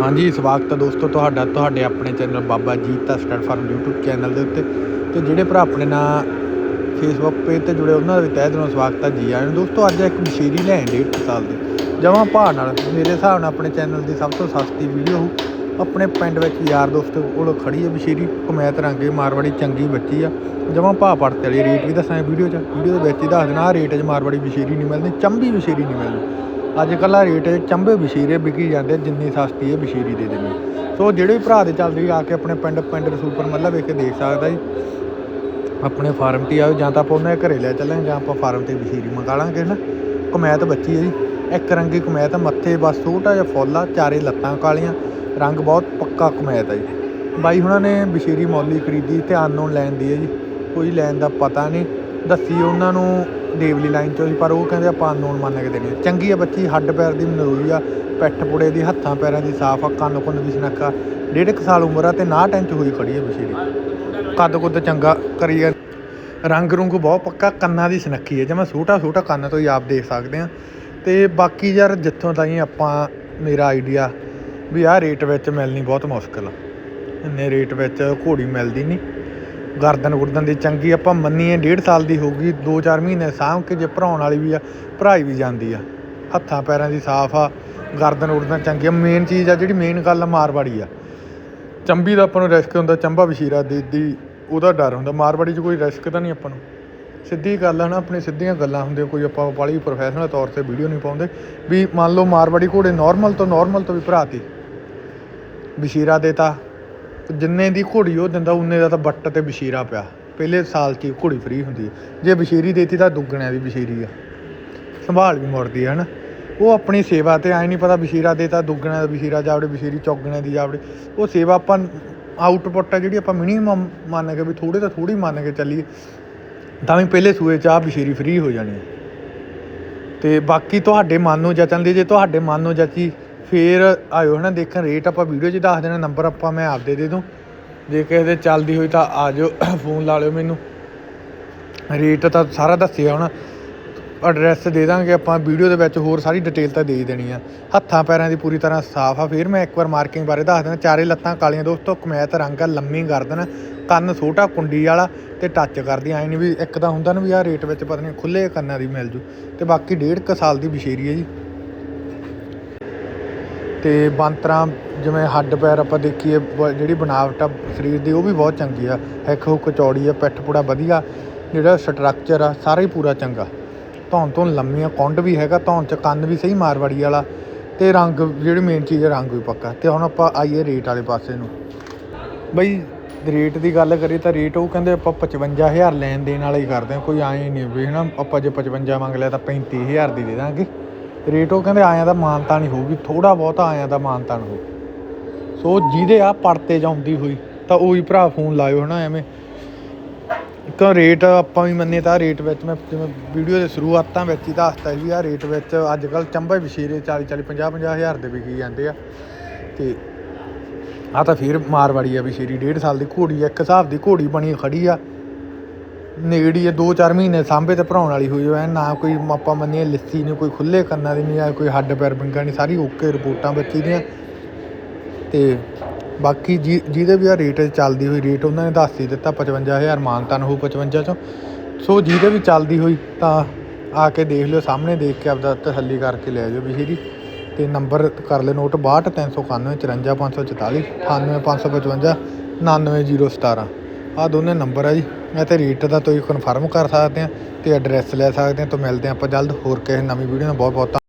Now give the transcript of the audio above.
ਹਾਂਜੀ, ਸਵਾਗਤ ਹੈ ਦੋਸਤੋ ਤੁਹਾਡਾ, ਤੁਹਾਡੇ ਆਪਣੇ ਚੈਨਲ ਬਾਬਾ ਜੀਤ ਦਾ ਸਟੱਡ ਫਾਰਮ YouTube ਚੈਨਲ ਦੇ ਉੱਤੇ। ਤੇ ਜਿਹੜੇ ਭਰਾ ਆਪਣੇ ਨਾਲ ਫੇਸਬੁੱਕ ਪੇਜ ਤੇ ਜੁੜੇ, ਉਹਨਾਂ ਦਾ ਵੀ ਤਹਿ ਦਿਲੋਂ ਸਵਾਗਤ ਹੈ ਜੀ ਆਇਆਂ ਨੂੰ। ਦੋਸਤੋ, ਅੱਜ ਇੱਕ ਮਸ਼ੀਰੀ ਲੈਣ ਆਏ ਡੇਢ ਕੁ ਸਾਲ ਦੀ। ਜਮਾਂ ਭਾਅ ਨਾਲ, ਮੇਰੇ ਹਿਸਾਬ ਨਾਲ ਆਪਣੇ ਚੈਨਲ ਦੀ ਸਭ ਤੋਂ ਸਸਤੀ ਵੀਡੀਓ ਹੋ ਆਪਣੇ ਪਿੰਡ ਵਿੱਚ ਯਾਰ ਦੋਸਤ ਕੋਲ ਖੜੀ ਹੈ ਮਸ਼ੀਰੀ, ਕਮੈਤ ਰੰਗੇ ਮਾਰਵਾੜੀ ਚੰਗੀ ਬੱਚੀ ਆ। ਜਮਾਂ ਭਾਅ ਪੜਤੇ ਵਾਲੀ ਰੇਟ ਵੀ ਦੱਸਾਂ ਵੀਡੀਓ 'ਚ। ਵੀਡੀਓ ਦੇ ਵਿੱਚ ਹੀ ਦੱਸ ਦੇਣਾ, ਆਹ ਰੇਟ 'ਚ ਮਾਰਵਾੜੀ ਮਸ਼ੀਰੀ ਨਹੀਂ ਮਿਲਦੀ ਚੰਬੀ ਮਸ਼ੀਰੀ ਨਹੀਂ ਮਿਲਦੀ ਅੱਜ ਕੱਲ੍ਹ ਰੇਟ ਚੰਬੇ ਬਸ਼ੀਰੇ ਵਿਕੀ ਜਾਂਦੇ ਜਿੰਨੀ ਸਸਤੀ ਹੈ ਬਸ਼ੀਰੀ ਦੇ ਦੇਣੀ ਸੋ ਜਿਹੜੇ ਵੀ ਭਰਾ ਦੇ ਚੱਲਦੇ ਆ ਕੇ ਆਪਣੇ ਪਿੰਡ ਪਿੰਡ ਸੁਪਰ ਮੱਲਾ ਵੇਖ ਕੇ ਦੇਖ ਸਕਦਾ ਜੀ। ਆਪਣੇ ਫਾਰਮ ਤੇ ਆਓ ਜਾਂ ਤਾਂ ਆਪਾਂ ਉਹਨਾਂ ਦੇ ਘਰੇ ਲੈ ਚੱਲਾਂਗੇ ਜਾਂ ਆਪਾਂ ਫਾਰਮ ਤੇ ਬਸ਼ੀਰੀ ਮੰਗਾ ਲਾਂਗੇ ਨਾ ਕਮੈਤ ਬੱਚੀ ਹੈ ਜੀ। ਇੱਕ ਰੰਗੀ ਕਮੈਤ ਆ, ਮੱਥੇ ਬਸ ਛੋਟਾ ਜਿਹਾ ਫੁੱਲ ਆ ਚਾਰੇ ਲੱਤਾਂ ਕਾਲੀਆਂ ਰੰਗ ਬਹੁਤ ਪੱਕਾ ਕਮੈਤ ਆ ਜੀ। ਬਾਈ ਹੁਣਾਂ ਨੇ ਬਸ਼ੀਰੀ ਮੌਲੀ ਖਰੀਦੀ ਤੇ ਅਨਨੋਨ ਲੈਣ ਦੀ ਹੈ ਜੀ। ਕੋਈ ਲੈਣ ਦਾ ਪਤਾ ਨਹੀਂ। ਦੱਸੀ ਉਹਨਾਂ ਨੂੰ ਦੇਵਲੀ ਲਾਈਨ ਚੋਂ ਸੀ ਪਰ ਉਹ ਕਹਿੰਦੇ ਆਪਾਂ ਅਨਨੋਨ ਮੰਨ ਕੇ ਦੇਣੀ ਚੰਗੀ ਆ ਬੱਚੀ, ਹੱਡ ਪੈਰ ਦੀ ਨਰੋਈ ਆ, ਪਿੱਠ ਪੁੜੇ ਦੀ, ਹੱਥਾਂ ਪੈਰਾਂ ਦੀ ਸਾਫ਼ ਆ, ਕੰਨ ਕੁੰਨ ਵੀ ਸਨੱਖਾ। ਡੇਢ ਕੁ ਸਾਲ ਉਮਰ ਆ ਤੇ 59 ਇੰਚ ਹੋਈ ਖੜੀ ਆ ਬਸ਼ੀਰੀ। ਕੱਦ ਕੁੱਦ ਚੰਗਾ ਕਰੀ ਆ ਰੰਗ ਰੁੰਗ ਬਹੁਤ ਪੱਕਾ, ਕੰਨਾਂ ਦੀ ਸਨੱਖੀ ਹੈ ਜਿਵੇਂ ਛੋਟਾ ਛੋਟਾ ਕੰਨ ਤੋਂ ਹੀ ਆਪ ਦੇਖ ਸਕਦੇ ਆ। ਤੇ ਬਾਕੀ ਯਾਰ ਜਿੱਥੋਂ ਤਾਈਂ ਆਪਾਂ, ਮੇਰਾ ਆਈਡੀਆ ਵੀ ਆਹ ਰੇਟ ਵਿੱਚ ਮਿਲਣੀ ਬਹੁਤ ਮੁਸ਼ਕਲ ਆ। ਇੰਨੇ ਰੇਟ ਵਿੱਚ ਘੋੜੀ ਮਿਲਦੀ ਨਹੀਂ ਗਰਦਨ ਗੁਰਦਨ ਦੀ ਚੰਗੀ ਆਪਾਂ ਮੰਨੀਏ, ਡੇਢ ਸਾਲ ਦੀ ਹੋਊਗੀ 2-4 ਮਹੀਨੇ ਸਾਂਭ ਕੇ ਜੇ ਭਰਾਉਣ ਵਾਲੀ ਵੀ ਆ, ਭਰਾਈ ਵੀ ਜਾਂਦੀ ਆ। ਹੱਥਾਂ ਪੈਰਾਂ ਦੀ ਸਾਫ਼ ਆ, ਗਰਦਨ ਗੁਰਦਨ ਚੰਗੀ ਆ ਮੇਨ ਚੀਜ਼ ਆ ਜਿਹੜੀ ਮੇਨ ਗੱਲ ਆ ਮਾਰਵਾੜੀ ਆ। ਚੰਬੀ ਦਾ ਆਪਾਂ ਨੂੰ ਰਿਸਕ ਹੁੰਦਾ ਚੰਬਾ ਵਸ਼ੀਰਾ ਦੇ, ਦੀ ਉਹਦਾ ਡਰ ਹੁੰਦਾ, ਮਾਰਵਾੜੀ 'ਚ ਕੋਈ ਰਿਸਕ ਤਾਂ ਨਹੀਂ ਆਪਾਂ ਨੂੰ। ਸਿੱਧੀ ਗੱਲ ਆ ਨਾ, ਆਪਣੀ ਸਿੱਧੀਆਂ ਗੱਲਾਂ ਹੁੰਦੀਆਂ ਕੋਈ ਆਪਾਂ ਬਾਲੀ ਪ੍ਰੋਫੈਸ਼ਨਲ ਤੌਰ ਤੇ ਵੀਡੀਓ ਨਹੀਂ ਪਾਉਂਦੇ, ਵੀ ਮੰਨ ਲਓ ਮਾਰਵਾੜੀ ਘੋੜੇ ਨਾਰਮਲ ਤੋਂ ਨਾਰਮਲ ਤੋਂ ਵੀ ਭਰਾਤੀ। ਵਸ਼ੀਰਾ ਦੇਤਾ ਜਿੰਨੇ ਦੀ ਘੋੜੀ ਉਹ ਦਿੰਦਾ, ਉਨੇ ਦਾ ਤਾਂ ਬੱਟ ਤੇ ਵਸ਼ੀਰਾ ਪਿਆ। ਪਹਿਲੇ ਸਾਲ 'ਚ ਹੀ ਘੋੜੀ ਫ੍ਰੀ ਹੁੰਦੀ ਹੈ। ਜੇ ਵਸ਼ੀਰੀ ਦੇਤੀ ਤਾਂ ਦੁੱਗਣਿਆਂ ਦੀ ਵਸ਼ੀਰੀ ਆ। ਸੰਭਾਲ ਵੀ ਮੁੜਦੀ ਹੈ, ਹਨਾ। ਉਹ ਆਪਣੀ ਸੇਵਾ ਤੇ ਐ ਨਹੀਂ ਪਤਾ ਵਸ਼ੀਰਾ ਦੇਤਾ, ਦੁੱਗਣਿਆਂ ਦਾ ਬਸ਼ੀਰਾ ਜਾਵੜੇ ਵਸ਼ੀਰੀ ਚੌਗਣਿਆਂ ਦੀ ਜਾਵੜੇ। ਉਹ ਸੇਵਾ ਆਪਾਂ ਆਊਟਪੁੱਟ ਆ ਜਿਹੜੀ ਆਪਾਂ ਮਿਨੀਮਮ ਮੰਨ ਕੇ ਵੀ ਥੋੜੇ ਤਾਂ ਥੋੜੀ ਮੰਨ ਕੇ ਚੱਲੀਏ, ਤਾਂ ਵੀ ਪਹਿਲੇ ਸੂਏ ਚ ਆ ਬਸ਼ੀਰੀ ਫ੍ਰੀ ਹੋ ਜਾਣੀ ਹੈ। ਤੇ ਬਾਕੀ ਤੁਹਾਡੇ ਮਨ ਨੂੰ ਜਚਣ ਦੀ, ਜੇ ਤੁਹਾਡੇ ਮਨ ਨੂੰ ਜਚੀ ਫੇਰ ਆਇਓ ਹਨਾ, ਦੇਖਣ ਰੇਟ ਆਪਾਂ ਵੀਡੀਓ 'ਚ ਦੱਸ ਦੇਣਾ ਨੰਬਰ ਆਪਾਂ ਮੈਂ ਆਪਦੇ ਦੇ ਦੂੰ। ਜੇ ਕਿਸੇ ਦੇ ਚੱਲਦੀ ਹੋਈ ਤਾਂ ਆ ਜਾਓ ਫੋਨ ਲਾ ਲਿਓ ਮੈਨੂੰ। ਰੇਟ ਤਾਂ ਸਾਰਾ ਦੱਸਿਆ ਹੁਣ। ਐਡਰੈਸ ਦੇ ਦਾਂਗੇ ਆਪਾਂ ਵੀਡੀਓ ਦੇ ਵਿੱਚ ਹੋਰ ਸਾਰੀ ਡਿਟੇਲ ਤਾਂ ਦੇ ਹੀ ਦੇਣੀ ਆ। ਹੱਥਾਂ ਪੈਰਾਂ ਦੀ ਪੂਰੀ ਤਰ੍ਹਾਂ ਸਾਫ਼ ਆ। ਫਿਰ ਮੈਂ ਇੱਕ ਵਾਰ ਮਾਰਕਿੰਗ ਬਾਰੇ ਦੱਸ ਦਿੰਦਾ। ਚਾਰੇ ਲੱਤਾਂ ਕਾਲੀਆਂ ਦੋਸਤੋ ਕਮੈਤ ਰੰਗ ਆ, ਲੰਮੀ ਗਰਦਨ ਕੰਨ ਛੋਟਾ, ਕੁੰਡੀ ਵਾਲਾ ਤੇ ਟੱਚ ਕਰਦੀ ਐ ਨਹੀਂ ਵੀ ਇੱਕ ਤਾਂ ਹੁੰਦਾ ਨਾ ਵੀ ਆਹ ਰੇਟ ਵਿੱਚ ਪਤਾ ਨਹੀਂ ਖੁੱਲੇ ਕੰਨਾਂ ਦੀ ਮਿਲ ਜੂ। ਤੇ ਬਾਕੀ ਡੇਢ ਕੁ ਸਾਲ ਦੀ ਬਸ਼ੇਰੀ ਹੈ ਜੀ। ਅਤੇ ਬੰਤਰਾ ਜਿਵੇਂ ਹੱਡ ਪੈਰ ਆਪਾਂ ਦੇਖੀਏ, ਬ- ਜਿਹੜੀ ਬਣਾਵਟ ਆ ਸਰੀਰ ਦੀ, ਉਹ ਵੀ ਬਹੁਤ ਚੰਗੀ ਆ। ਹਿੱਕ ਹੁੱਕ ਚੌੜੀ ਆ, ਪਿੱਠ ਪੂੜਾ ਵਧੀਆ। ਜਿਹੜਾ ਸਟਰਕਚਰ ਆ, ਸਾਰਾ ਹੀ ਪੂਰਾ ਚੰਗਾ। ਧੌਣ ਤੋਂ ਲੰਮੀਆਂ, ਕੁੰਡ ਵੀ ਹੈਗਾ, ਧੌਣ ਚ ਕੰਨ ਵੀ ਸਹੀ ਮਾਰਵਾੜੀ ਵਾਲਾ ਅਤੇ ਰੰਗ, ਜਿਹੜੀ ਮੇਨ ਚੀਜ਼ ਹੈ ਰੰਗ ਵੀ ਪੱਕਾ। ਅਤੇ ਹੁਣ ਆਪਾਂ ਆਈਏ ਰੇਟ ਵਾਲੇ ਪਾਸੇ ਨੂੰ। ਬਈ ਰੇਟ ਦੀ ਗੱਲ ਕਰੀਏ ਤਾਂ ਰੇਟ ਉਹ ਕਹਿੰਦੇ ਆਪਾਂ 55000 ਲੈਣ ਦੇਣ ਵਾਲਾ ਹੀ ਕਰਦੇ ਹਾਂ ਕੋਈ ਆਏ ਨਹੀਂ ਵੀ ਹਨਾ, ਆਪਾਂ ਜੇ 55 ਮੰਗ ਲਿਆ ਤਾਂ 35000 ਦੀ ਦੇ ਦਾਂਗੇ। ਰੇਟ ਉਹ ਕਹਿੰਦੇ ਆਇਆਂ ਦਾ ਮਾਨਤਾ ਨਹੀਂ ਹੋਊਗੀ ਥੋੜਾ ਬਹੁਤਾ ਆਇਆਂ ਦਾ ਮਾਨਤਾ ਹੋ ਸੋ ਜਿਹਦੇ ਆ ਪੜਤੇ ਜਾਂਦੀ ਹੋਈ, ਤਾਂ ਉਹੀ ਭਰਾ ਫੋਨ ਲਾਇਓ ਹਨਾ ਐਵੇਂ। ਇੱਕ ਰੇਟ ਆਪਾਂ ਵੀ ਮੰਨੇ ਤਾਂ ਰੇਟ ਵਿੱਚ ਮੈਂ ਜਿਵੇਂ ਵੀਡੀਓ ਦੇ ਸ਼ੁਰੂਆਤਾਂ ਵਿੱਚ ਹੀ ਦੱਸਤਾ ਸੀ ਵੀ ਆ ਰੇਟ ਵਿੱਚ ਅੱਜ ਕੱਲ ਚੰਬੇ ਵਿਸ਼ੇਰੇ 40 40 50 50 ਹਜ਼ਾਰ ਦੇ ਵਿਕੀ ਜਾਂਦੇ ਆ। ਤੇ ਆ ਤਾਂ ਫਿਰ ਮਾਰਵਾੜੀ ਆ ਵਿਸ਼ੇਰੀ ਡੇਢ ਸਾਲ ਦੀ ਘੋੜੀ ਆ, ਇੱਕ ਹਿਸਾਬ ਦੀ ਘੋੜੀ ਬਣੀ ਖੜੀ ਆ। ਨੇੜੀ ਹੈ 2-4 ਮਹੀਨੇ ਸਾਂਭੇ ਤੇ ਭਰਾਉਣ ਵਾਲੀ ਹੋਈ ਹੋਇਆ ਨਾ ਕੋਈ ਆਪਾਂ ਮੰਨੀਏ ਲਿੱਸੀ ਨਹੀਂ, ਕੋਈ ਖੁੱਲੇ ਕੰਨਾਂ ਦੀ ਨਹੀਂ ਆ ਕੋਈ ਹੱਡ ਪੈਰ ਬਿੰਗਾ ਨਹੀਂ, ਸਾਰੀ ਓਕੇ ਰਿਪੋਰਟਾਂ ਬੱਚੀ ਦੀਆਂ। ਤੇ ਬਾਕੀ ਜੀ, ਜਿਹਦੇ ਵੀ ਆ ਰੇਟ ਚੱਲਦੀ ਹੋਈ, ਰੇਟ ਉਹਨਾਂ ਨੇ ਦੱਸ ਹੀ ਦਿੱਤਾ 55000 ਮਾਨਤਾਨ ਹੋ 55 ਚੋਂ। ਸੋ ਜਿਹਦੇ ਵੀ ਚੱਲਦੀ ਹੋਈ, ਤਾਂ ਆ ਕੇ ਦੇਖ ਲਿਓ, ਸਾਹਮਣੇ ਦੇਖ ਕੇ ਆਪਦਾ ਤਸੱਲੀ ਕਰਕੇ ਲੈ ਜਾਓ ਵਿਸ਼ੇਰੀ ਤੇ ਨੰਬਰ ਕਰ ਲੈ ਨੋਟ 62 391 54 544 98555 99017 ਆ ਦੋਨੇ ਨੰਬਰ ਆ ਜੀ। ਮੈਂ ਤੇ ਰੇਟ ਦਾ ਤੁਸੀਂ ਕਨਫਰਮ ਕਰ ਸਕਦੇ ਆ ਤੇ ਐਡਰੈਸ ਲੈ ਸਕਦੇ ਆ ਤੋਂ ਮਿਲਦੇ ਆ ਆਪਾਂ ਜਲਦ। ਹੋਰ ਕਿਸੇ ਨਵੀਂ ਵੀਡੀਓ ਨਾਲ ਬਹੁਤ ਬਹੁਤ ਧੰਨ-